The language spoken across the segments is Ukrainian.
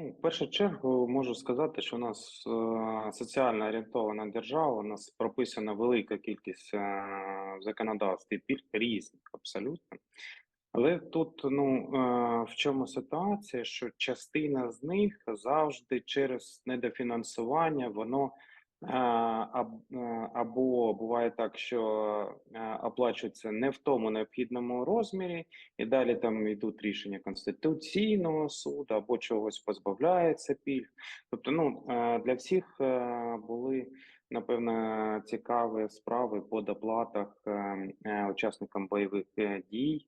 Ну, в першу чергу можу сказати, що у нас е, соціально орієнтована держава, у нас прописана велика кількість е, в законодавстві пільг різних абсолютно. Але тут ну е, в чому ситуація, що частина з них завжди через недофінансування воно або буває так, що оплачується не в тому необхідному розмірі, і далі там йдуть рішення Конституційного суду або чогось позбавляється пільг. Тобто, ну для всіх були напевно цікаві справи по доплатах е, е, учасникам бойових е, дій.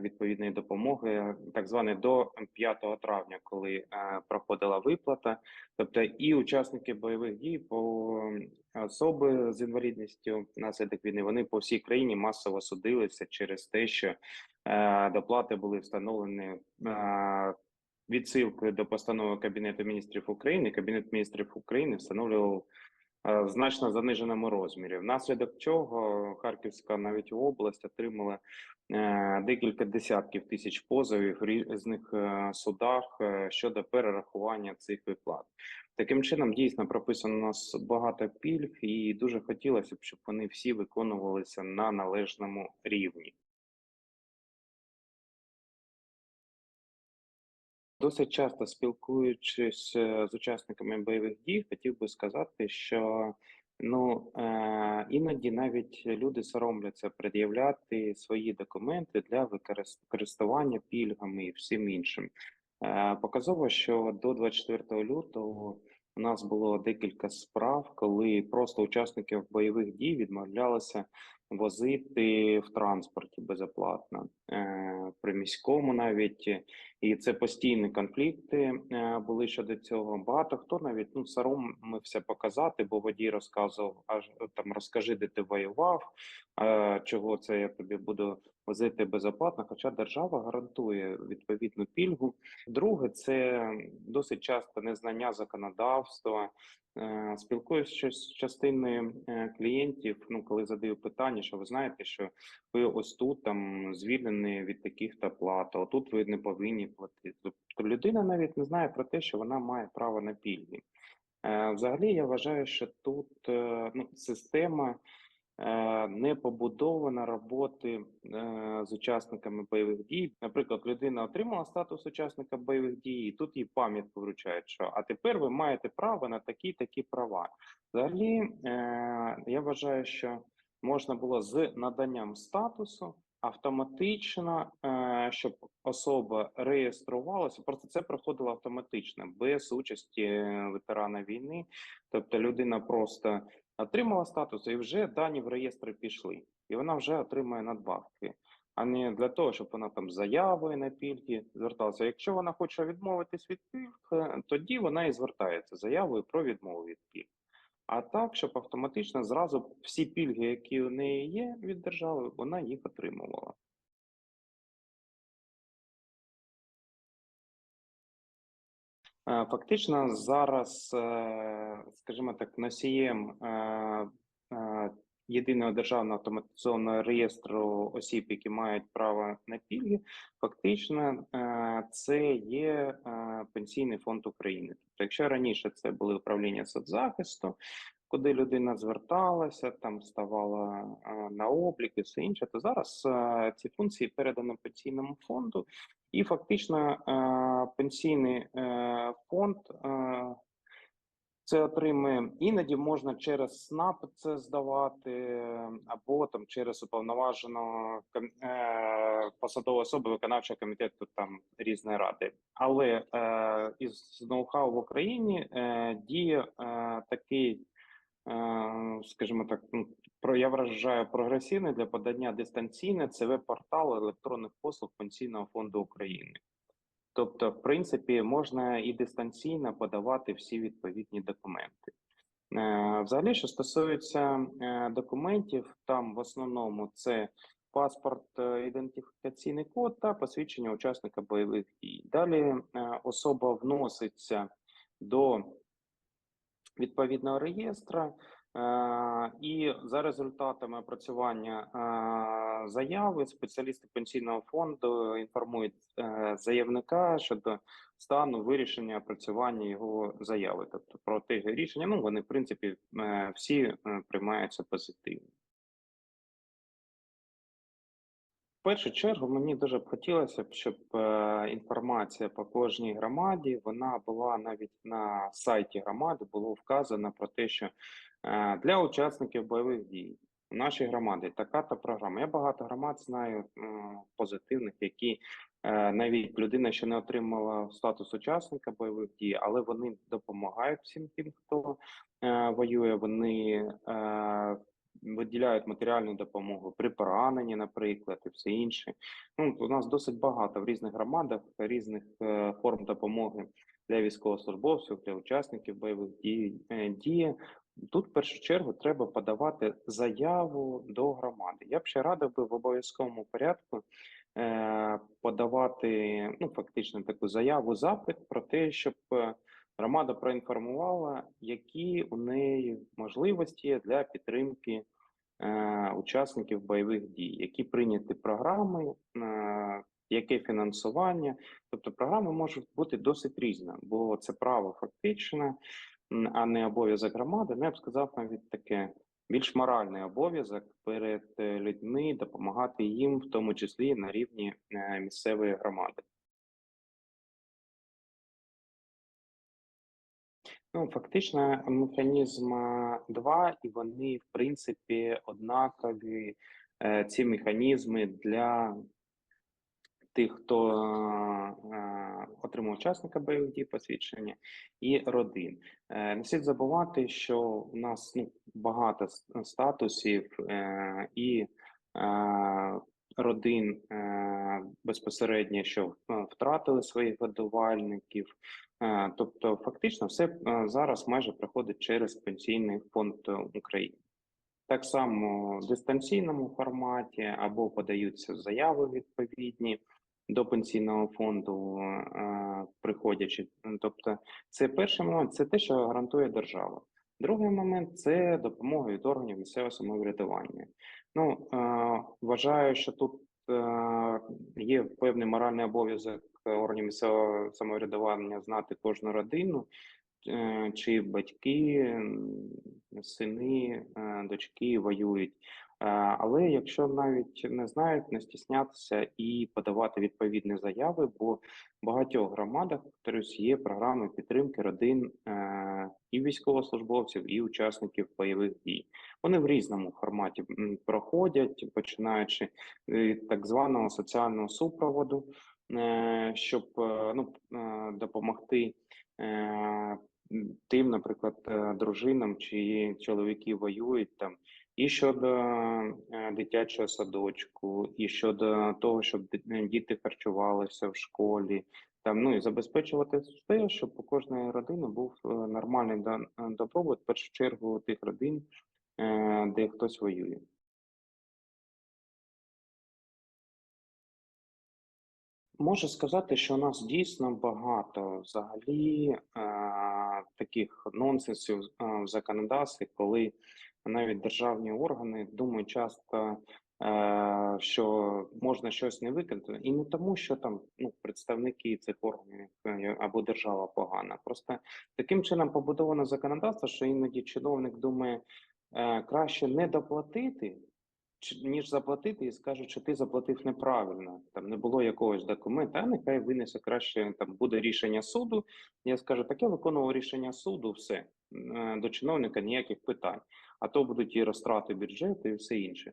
Відповідної допомоги, так зване до 5 травня, коли проходила виплата, тобто і учасники бойових дій по особи з інвалідністю внаслідок війни, вони по всій країні масово судилися через те, що доплати були встановлені відсилкою до постанови Кабінету міністрів України. Кабінет міністрів України встановлював в значно заниженому розмірі. Внаслідок чого Харківська навіть область отримала е, декілька десятків тисяч позовів в різних е, судах е, щодо перерахування цих виплат. Таким чином, дійсно прописано у нас багато пільг, і дуже хотілося б, щоб вони всі виконувалися на належному рівні. Досить часто спілкуючись е, з учасниками бойових дій, хотів би сказати, що ну е, іноді навіть люди соромляться пред'являти свої документи для використ- користування пільгами і всім іншим. Е, Показово, що до 24 лютого у нас було декілька справ, коли просто учасників бойових дій відмовлялися возити в транспорті безоплатно, е, при міському навіть. І це постійні конфлікти е, були щодо цього. Багато хто навіть ну соромився показати, бо водій розказував, аж там розкажи, де ти воював, е, чого це я тобі буду возити безоплатно. Хоча держава гарантує відповідну пільгу. Друге, це досить часто незнання законодавства. Е, Спілкуюся з частиною е, клієнтів. Ну, коли задаю питання, що ви знаєте, що ви ось тут там звільнені від таких то плат, а тут ви не повинні платити. Тобто людина навіть не знає про те, що вона має право на пільги. Е, Взагалі, я вважаю, що тут е, ну, система е, не побудована роботи з учасниками бойових дій. Наприклад, людина отримала статус учасника бойових дій, і тут їй пам'ятку вручають, що а тепер ви маєте право на такі такі права. Взагалі, я вважаю, що можна було з наданням статусу автоматично, е, щоб особа реєструвалася. Просто це проходило автоматично без участі ветерана війни. Тобто людина просто отримала статус і вже дані в реєстри пішли, і вона вже отримує надбавки. А не для того, щоб вона там з заявою на пільги зверталася. Якщо вона хоче відмовитись від пільг, е, тоді вона і звертається заявою про відмову від пільг. А так, щоб автоматично зразу всі пільги, які у неї є від держави, вона їх отримувала. Е, Фактично зараз, е, скажімо так, носієм е, єдиного державного автоматизованого реєстру осіб, які мають право на пільги, фактично е, це є е, Пенсійний фонд України. Тобто, якщо раніше це були управління соцзахисту, куди людина зверталася, там ставала е, на облік і все інше, то зараз ці функції передано пенсійному фонду, і фактично пенсійний фонд це отримує іноді можна через СНАП це здавати, або там через уповноваженого ком- е, посадову особу виконавчого комітету там різної ради. Але е, із ноу-хау в Україні е, діє е, такий, е, скажімо так, ну, про я вважаю прогресивний для подання дистанційне це веб-портал електронних послуг Пенсійного фонду України. Тобто, в принципі, можна і дистанційно подавати всі відповідні документи. Е, Взагалі, що стосується е, документів, там в основному це паспорт, е, ідентифікаційний код та посвідчення учасника бойових дій. Далі особа вноситься до відповідного реєстра. Е, І за результатами опрацювання е, заяви спеціалісти пенсійного фонду інформують е, заявника щодо стану вирішення опрацювання його заяви. Тобто про те рішення, ну вони в принципі всі приймаються позитивно. В першу чергу мені дуже б хотілося б, щоб інформація по кожній громаді вона була навіть на сайті громади, було вказано про те, що для учасників бойових дій в нашій громаді така та програма. Я багато громад знаю позитивних, які е, навіть людина ще не отримала статус учасника бойових дій, але вони допомагають всім тим, хто е, воює. Вони е, виділяють матеріальну допомогу при пораненні, наприклад, і все інше. Ну, у нас досить багато в різних громадах різних е, форм допомоги для військовослужбовців, для учасників бойових дій е, діє. Тут в першу чергу треба подавати заяву до громади. Я б ще радив би в обов'язковому порядку е, подавати ну, фактично таку заяву, запит про те, щоб е, громада проінформувала, які у неї можливості для підтримки е, учасників бойових дій, які прийняті програми, е, яке фінансування. Тобто програми можуть бути досить різні, бо це право фактичне, а не обов'язок громади. Ну, я б сказав навіть таке. Більш моральний обов'язок перед е, людьми допомагати їм, в тому числі на рівні е, місцевої громади. Ну, фактично, механізм е, два, і вони, в принципі, однакові. Е, Ці механізми для тих, хто е, отримав учасника бойових дій посвідчення, і родин. Е, Не слід забувати, що у нас ну, багато статусів е, і родин безпосередньо, що втратили своїх годувальників. Тобто, фактично, все зараз майже проходить через пенсійний фонд України. Так само в дистанційному форматі або подаються заяви відповідні до пенсійного фонду, е, приходячи. Тобто, це перший момент, це те, що гарантує держава. Другий момент це допомога від органів місцевого самоврядування. Ну е, вважаю, що тут е, є певний моральний обов'язок органів місцевого самоврядування знати кожну родину, чи батьки, сини, дочки воюють. Е, Але якщо навіть не знають, не стіснятися і подавати відповідні заяви, бо в багатьох громадах повторюсь, є програми підтримки родин е, і військовослужбовців, і учасників бойових дій. Вони в різному форматі проходять, починаючи від так званого соціального супроводу, е, щоб ну, допомогти тим, наприклад, дружинам, чиї чоловіки воюють там, і щодо е, дитячого садочку, і щодо того, щоб діти харчувалися в школі, там ну і забезпечувати те, щоб у кожної родини був е, нормальний е, добробут, в першу чергу тих родин, е, де хтось воює. Можу сказати, що у нас дійсно багато взагалі е, таких нонсенсів е, в законодавстві, коли навіть державні органи думають часто, е, що можна щось не виконати, і не тому, що там ну, представники цих органів е, або держава погана. Просто таким чином побудовано законодавство, що іноді чиновник думає, е, краще не доплатити, ніж заплатити, і скажуть, що ти заплатив неправильно, там не було якогось документа, а нехай винесе краще там буде рішення суду. Я скажу, таке виконував рішення суду, все до чиновника ніяких питань, а то будуть і розтрати бюджету, і все інше.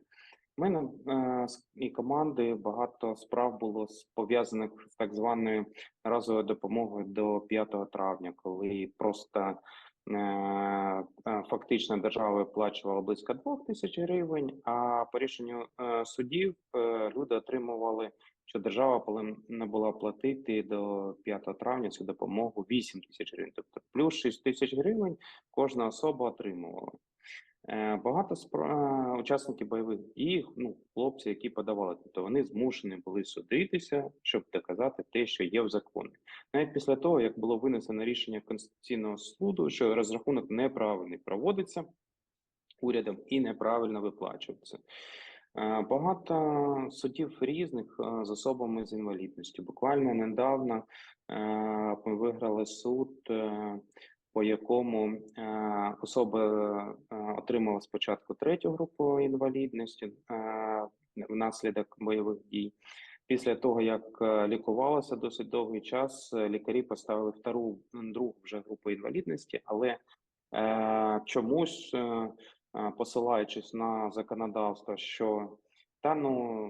У мене е, і команди багато справ було пов'язаних з так званою разовою допомогою до 5 травня, коли просто е, е, фактично держава виплачувала близько 2 тисяч гривень, а по рішенню е, судів люди отримували, що держава повинна була платити до 5 травня цю допомогу 8 тисяч гривень, тобто плюс 6 тисяч гривень кожна особа отримувала. Е, Багато спра- учасників бойових дій, ну, хлопці, які подавали, тобто вони змушені були судитися, щоб доказати те, що є в законі. Навіть після того, як було винесено рішення Конституційного суду, що розрахунок неправильний проводиться, урядом і неправильно виплачується. Е, Багато судів різних е, з особами з інвалідністю. Буквально недавно е, ми виграли суд, е, по якому е, особа е, отримала спочатку третю групу інвалідності е, внаслідок бойових дій. Після того, як лікувалася досить довгий час, лікарі поставили втору другу вже групу інвалідності, але е, чомусь, е, посилаючись на законодавство, що та ну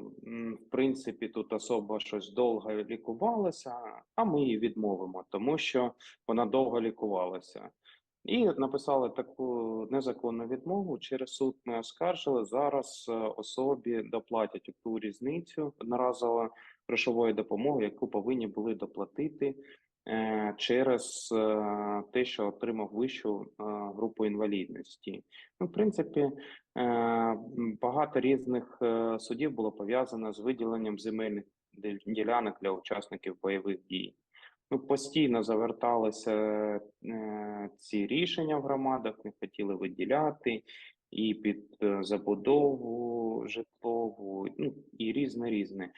в принципі тут особа щось довго лікувалася, а ми її відмовимо, тому що вона довго лікувалася. І написали таку незаконну відмову. Через суд ми оскаржили. Зараз е, особі доплатять ту різницю одноразово грошової допомоги, яку повинні були доплатити через е, те, що отримав вищу е, групу інвалідності. Ну, в принципі, е, багато різних е, судів було пов'язано з виділенням земельних ділянок для учасників бойових дій. Ну, постійно заверталися е, ці рішення в громадах, не хотіли виділяти і під е, забудову житлову, ну і різне різне.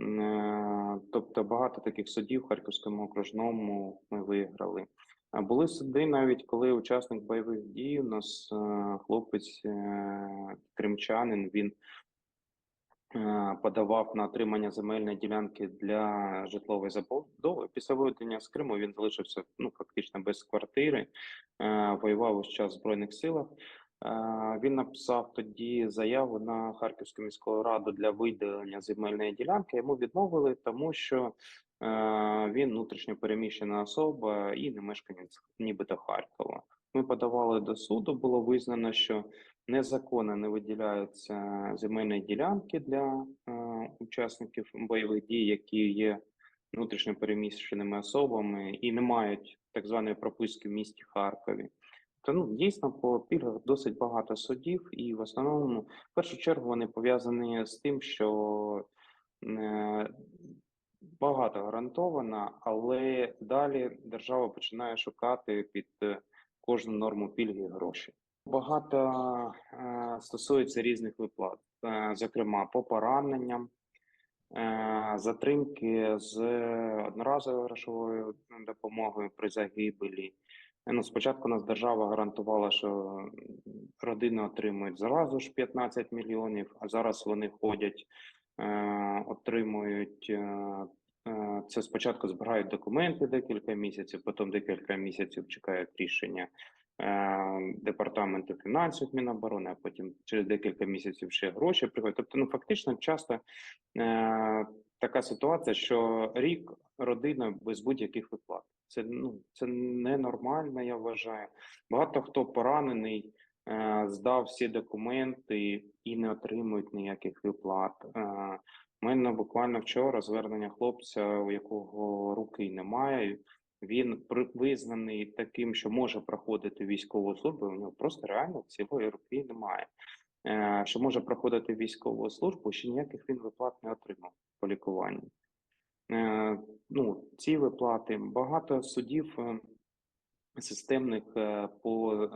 Е, Тобто багато таких судів в Харківському окружному ми виграли. Були суди навіть коли учасник бойових дій, у нас е, хлопець е, кримчанин, він подавав на отримання земельної ділянки для житлової забудови. Після виведення з Криму він залишився ну фактично без квартири, воював ось час в збройних силах. Е, Він написав тоді заяву на Харківську міську раду для виділення земельної ділянки. Йому відмовили, тому що е, він внутрішньо переміщена особа і не мешканець нібито Харкова. Ми подавали до суду. Було визнано, що незаконно не виділяються земельні ділянки для е, учасників бойових дій, які є внутрішньо переміщеними особами і не мають так званої прописки в місті Харкові. То ну дійсно по пільгах досить багато судів, і в основному, в першу чергу, вони пов'язані з тим, що е, багато гарантовано, але далі держава починає шукати під кожну норму пільги гроші. Багато е, стосується різних виплат, е, зокрема по пораненням, затримки з одноразовою грошовою допомогою при загибелі. Ну, спочатку нас держава гарантувала, що родини отримують зразу ж 15 мільйонів, а зараз вони ходять, е, отримують. Е, е, це спочатку збирають документи декілька місяців, потім декілька місяців чекають рішення е, департаменту фінансів Міноборони, а потім через декілька місяців ще гроші приходять. Тобто, ну фактично, часто е, така ситуація, що рік родина без будь-яких виплат. Це ну це ненормально, я вважаю. Багато хто поранений, е, здав всі документи і не отримують ніяких виплат. Е, у мене буквально вчора звернення хлопця, у якого руки немає. Він визнаний таким, що може проходити військову службу. У нього просто реально цілої руки немає. Е, що може проходити військову службу, ще ніяких він виплат не отримав по лікуванню. Е, ну, ці виплати багато судів е, системних по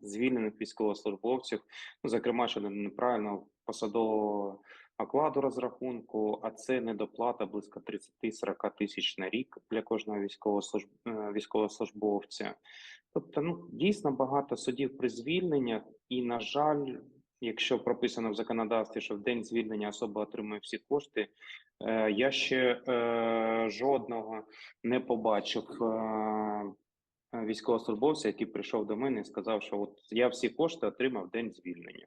звільнених військовослужбовців, ну, зокрема щодо неправильного посадового окладу розрахунку, а це недоплата близько 30-40 тисяч на рік для кожного військовослужб... військовослужбовця. Тобто, ну дійсно багато судів при звільненнях, і на жаль, якщо прописано в законодавстві, що в день звільнення особа отримує всі кошти, е, я ще е, жодного не побачив. Е, Військовослужбовця, який прийшов до мене і сказав, що от я всі кошти отримав день звільнення.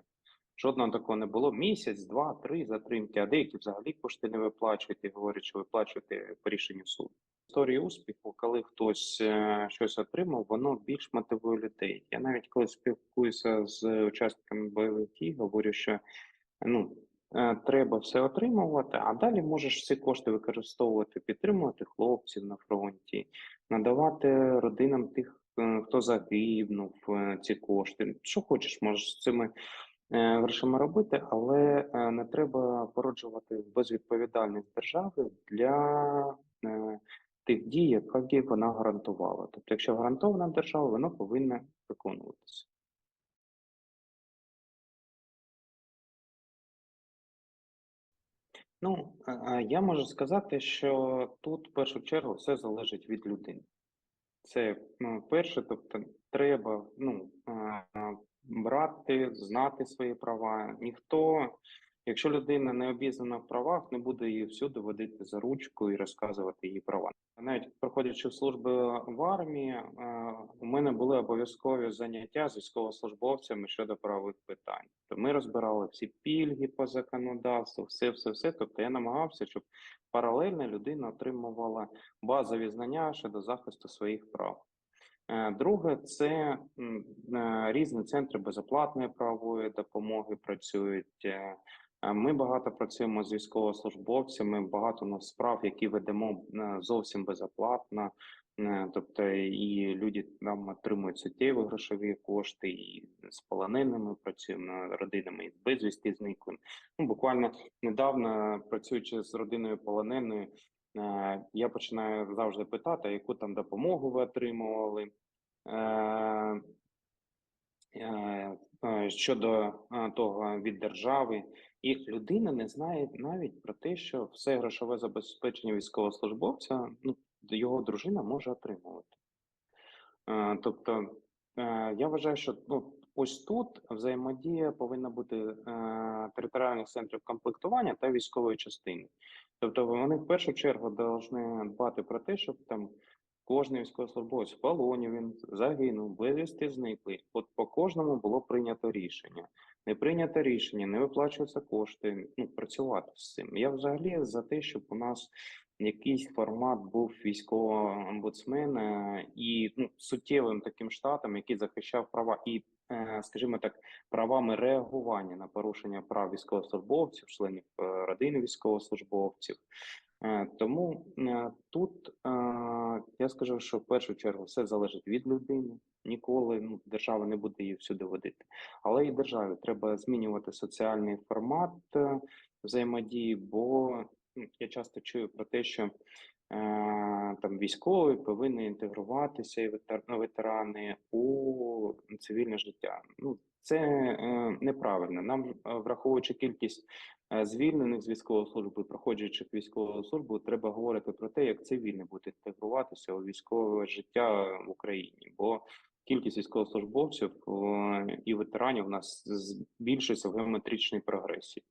Жодного такого не було. Місяць, два, три затримки, а деякі взагалі кошти не виплачують і говорять, що виплачуєте по рішенню суду. Історії успіху, коли хтось е, щось отримав, воно більш мотивує людей. Я навіть коли спілкуюся з учасниками бойових дій, говорю, що ну е, треба все отримувати, а далі можеш ці кошти використовувати, підтримувати хлопців на фронті, надавати родинам тих, е, хто загинув ці кошти. Що хочеш, можеш з цими грошима робити, але не треба породжувати безвідповідальність держави для тих дій, які вона гарантувала. Тобто, якщо гарантована держава, воно повинно виконуватися. Ну, я можу сказати, що тут в першу чергу все залежить від людини. Це ну, перше, тобто, треба ну, брати, знати свої права. Ніхто якщо людина не обізнана в правах, не буде її всюди водити за ручку і розказувати її права. Навіть проходячи службу в армії, е, у мене були обов'язкові заняття з військовослужбовцями щодо правових питань. То ми розбирали всі пільги по законодавству, все, все, все. Тобто я намагався, щоб паралельно людина отримувала базові знання щодо захисту своїх прав. Е, Друге, це е, різні центри безоплатної правової допомоги працюють. Е, е, Ми багато працюємо з військовослужбовцями, багато у нас справ, які ведемо е, зовсім безоплатно. Е, Тобто і люди там отримують суттєві грошові кошти, і з полоненими працюємо родинами і з безвісті зниклим. Ну, буквально недавно працюючи з родиною полоненою, Е, Я починаю завжди питати, яку там допомогу ви отримували. Е, е, Щодо е, того від держави, і людина не знає навіть про те, що все грошове забезпечення військовослужбовця, ну, його дружина може отримувати. Тобто, я вважаю, що ну, ось тут взаємодія повинна бути територіальних центрів комплектування та військової частини. Тобто, вони в першу чергу повинні дбати про те, щоб там кожен військовослужбовець в полоні він загинув, безвісти зниклий. От по кожному було прийнято рішення. Не прийнято рішення, не виплачуються кошти. Ну працювати з цим. Я взагалі за те, щоб у нас якийсь формат був військового омбудсмена і ну, суттєвим таким штатом, який захищав права і, е, скажімо так, правами реагування на порушення прав військовослужбовців, членів е, родини військовослужбовців. Е, Тому е, тут е, я скажу, що в першу чергу все залежить від людини. Ніколи ну, держава не буде її всюди водити. Але і державі треба змінювати соціальний формат взаємодії, бо ну, я часто чую про те, що е, там військові повинні інтегруватися і ветер- ветерани у цивільне життя. Ну це е, неправильно. Нам е, враховуючи кількість е, звільнених з військової служби, проходжуючих військову службу, треба говорити про те, як цивільні будуть інтегруватися у військове життя в Україні, бо кількість військовослужбовців е, і ветеранів у нас збільшується в геометричній прогресії.